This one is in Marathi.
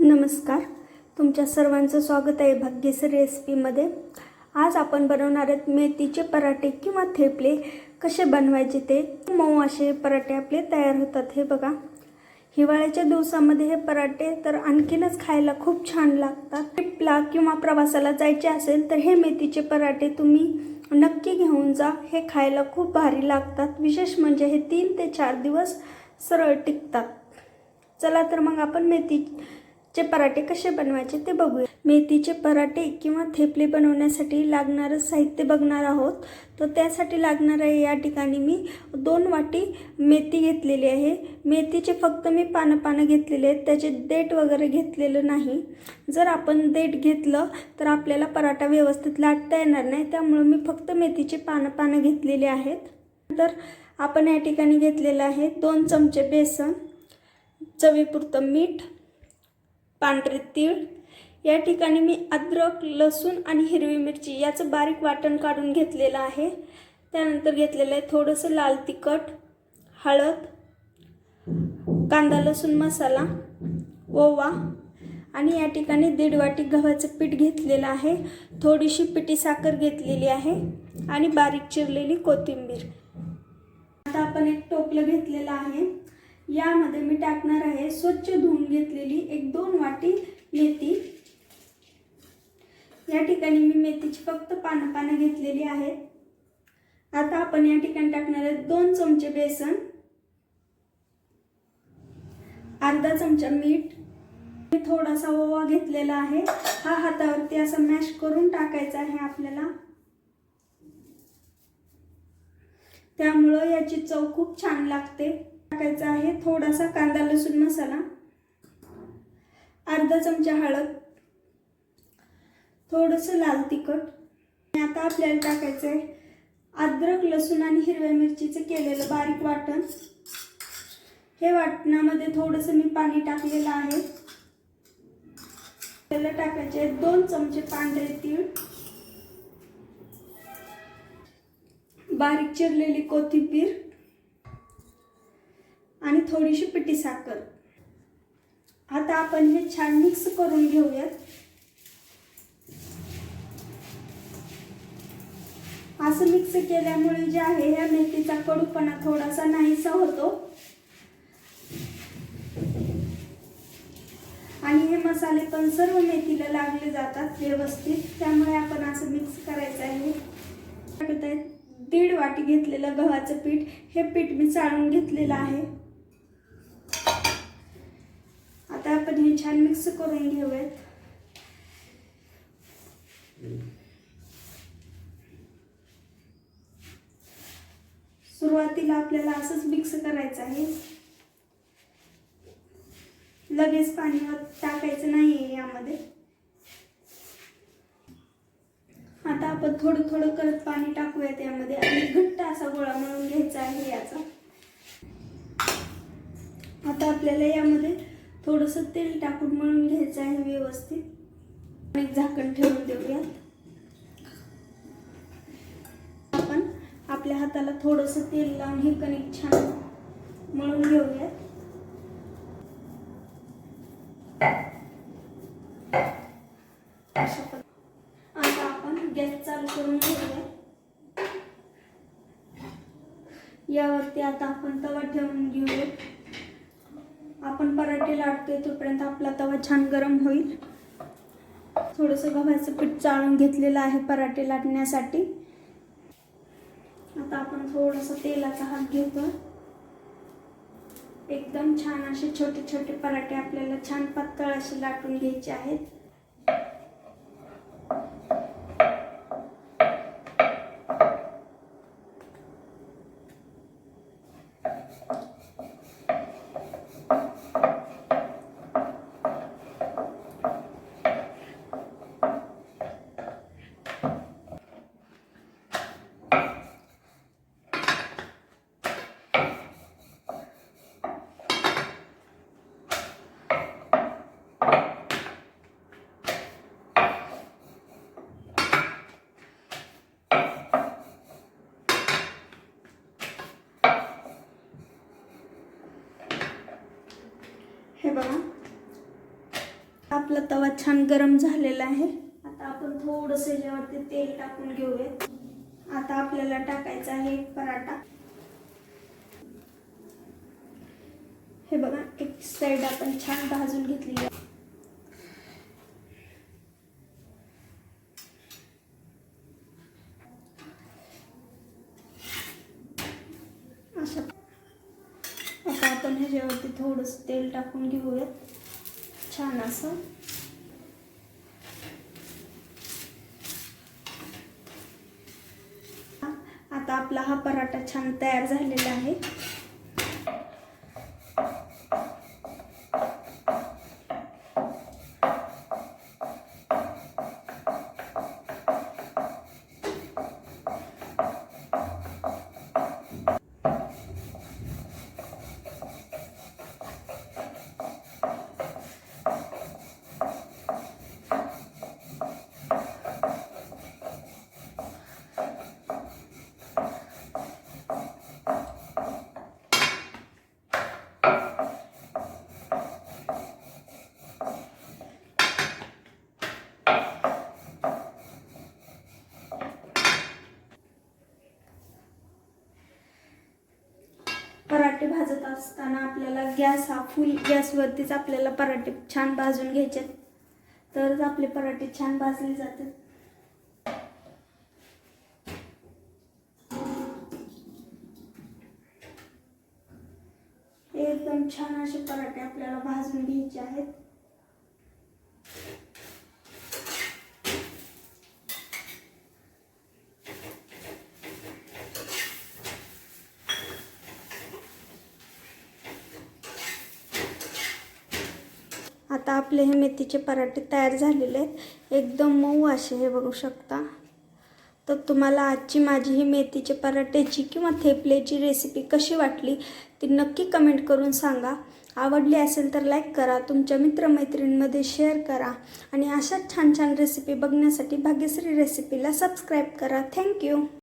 नमस्कार. तुमच्या सर्वांचं स्वागत आहे भाग्यश्री रेसिपीमध्ये आज आपण बनवणार आहेत मेथीचे पराठे किंवा थेपले. कसे बनवायचे ते? मऊ असे पराठे आपले तयार होतात हे बघा. हिवाळ्याच्या दिवसामध्ये हे पराठे तर आणखीनच खायला खूप छान लागतात. ट्रिपला किंवा प्रवासाला जायचे असेल तर हे मेथीचे पराठे तुम्ही नक्की घेऊन जा. हे खायला खूप भारी लागतात. विशेष म्हणजे हे तीन ते चार दिवस सरळ टिकतात. चला तर मग आपण मेथी चे पराठे कसे बनवायचे ते बघूया. मेथीचे पराठे किंवा थेपले बनवण्यासाठी लागणारं साहित्य बघणार आहोत. तर त्यासाठी लागणार आहे या ठिकाणी मी दोन वाटी मेथी घेतलेली आहे. मेथीचे फक्त मी पानं पानं घेतलेले आहेत. त्याचे देठ वगैरे घेतलेलं नाही. जर आपण देठ घेतलं तर आपल्याला पराठा व्यवस्थित लाटता येणार नाही. त्यामुळं मी फक्त मेथीचे पानं पानं घेतलेले आहेत. तर आपण या ठिकाणी घेतलेलं आहे दोन चमचे बेसन चवीपुरतं मीठ पांढरे तीळ. या ठिकाणी मी अद्रक लसूण आणि हिरवी मिरची याचं बारीक वाटण काढून घेतलेलं आहे. त्यानंतर घेतलेलं आहे थोडंसं लाल तिखट हळद कांदा लसूण मसाला ओवा आणि या ठिकाणी दीड वाटी गव्हाचं पीठ घेतलेलं आहे. थोडीशी पिठी साखर घेतलेली आहे आणि बारीक चिरलेली कोथिंबीर. आता आपण एक टोपलं घेतलेलं आहे. यामध्ये मी टाकणार आहे स्वच्छ धुवून घेतलेली एक दोन वाटी मेथी. या ठिकाणी मी मेथीची फक्त पानं पानं घेतलेली आहेत. आता आपण या ठिकाणी टाकणार आहे दोन चमचे बेसन अर्धा चमचा मीठ. मी थोडासा ओवा घेतलेला आहे. हा हातावरती असं मॅश करून टाकायचा आहे आपल्याला. त्यामुळं याची चव खूप छान लागते. टाकायचा आहे. थोडासा कांदा लसूण मसाला अर्धा चमचा हळद थोडंसं लाल तिखट. आणि आता आपल्याला टाकायचं आहे अद्रक लसूण आणि हिरव्या मिरचीचं केलेलं बारीक वाटण. हे वाटणामध्ये थोडंसं मी पाणी टाकलेलं आहे. त्याला टाकायचे आहेत दोन चमचे पांढरे तीळ. बारीक चिरलेली कोथिंबीर. आणि थोडीशी पिठी साखर. आता आपण हे छान मिक्स करून घेऊयात. असं मिक्स केल्यामुळे जे आहे ह्या मेथीचा कडूपणा थोडासा नाहीसा होतो. आणि हे मसाले पण सर्व मेथीला लागले जातात व्यवस्थित. त्यामुळे आपण असं मिक्स करायचं आहे. आहे दीड वाटी घेतलेलं गव्हाचं पीठ. हे पीठ मी चाळून घेतलेलं आहे आता आपण हे छान मिक्स करून घेऊयात सुरुवातीला आपल्याला असंच मिक्स करायचं आहे. लगेच पाणी टाकायचं नाही आहे यामध्ये. आता आपण थोडं थोडं करत पाणी टाकूयात यामध्ये आणि घट्ट असा गोळा म्हणून घ्यायचा आहे याचा. आता आपल्याला यामध्ये थोडंसं तेल टाकून मळून घ्यायचं आहे व्यवस्थित. एक झाकण ठेवून देऊयात. आपण आपल्या हाताला थोडंसं तेल लावून हे कणिक छान मळून घेऊयात. आता आपण गॅस चालू करून घेऊया यावरती आता आपण तवा ठेवून घेऊया आपण पराठे लाटतोय तोपर्यंत आपला तवा छान गरम होईल. थोडंसं गव्हाचं पीठ चाळून घेतलेलं आहे पराठे लाटण्यासाठी. आता आपण थोडंसं तेलाचा हात घेतो एकदम छान असे छोटे छोटे पराठे आपल्याला छान पातळ असे लाटून घ्यायचे आहेत. हे बघा. आपला तवा छान गरम झालेला आहे. आता आपण थोडंसं याच्यावरती तेल टाकून घेऊयात. आता आपल्याला टाकायचा आहे एक पराठा. हे बघा एक साईड आपण छान भाजून घेतली आहे अशा आता आपण ह्याच्यावरती थोडंसं तेल टाकून घेऊयात छान असं. आता आपला हा पराठा छान तयार झालेला आहे. पराठे भाजत असताना आपल्याला गॅस हा फुल गॅसवरतीच आपल्याला पराठे छान भाजून घ्यायचे. तरच आपले पराठे छान भाजले जातात एकदम छान असे पराठे आपल्याला भाजून घ्यायचे आहेत. आता आपले हे मेथीचे पराठे तयार झालेले आहेत. एकदम मऊ असे हे बघू शकता. तर तुम्हाला आजची माझी ही मेथीचे पराठ्याची किंवा थेपल्याची रेसिपी कशी वाटली ती नक्की कमेंट करून सांगा. आवडली असेल तर लाईक करा तुमच्या मित्रमैत्रिणींमध्ये शेअर करा आणि अशाच छान छान रेसिपी बघण्यासाठी भाग्यश्री रेसिपीला सबस्क्राईब करा. थँक्यू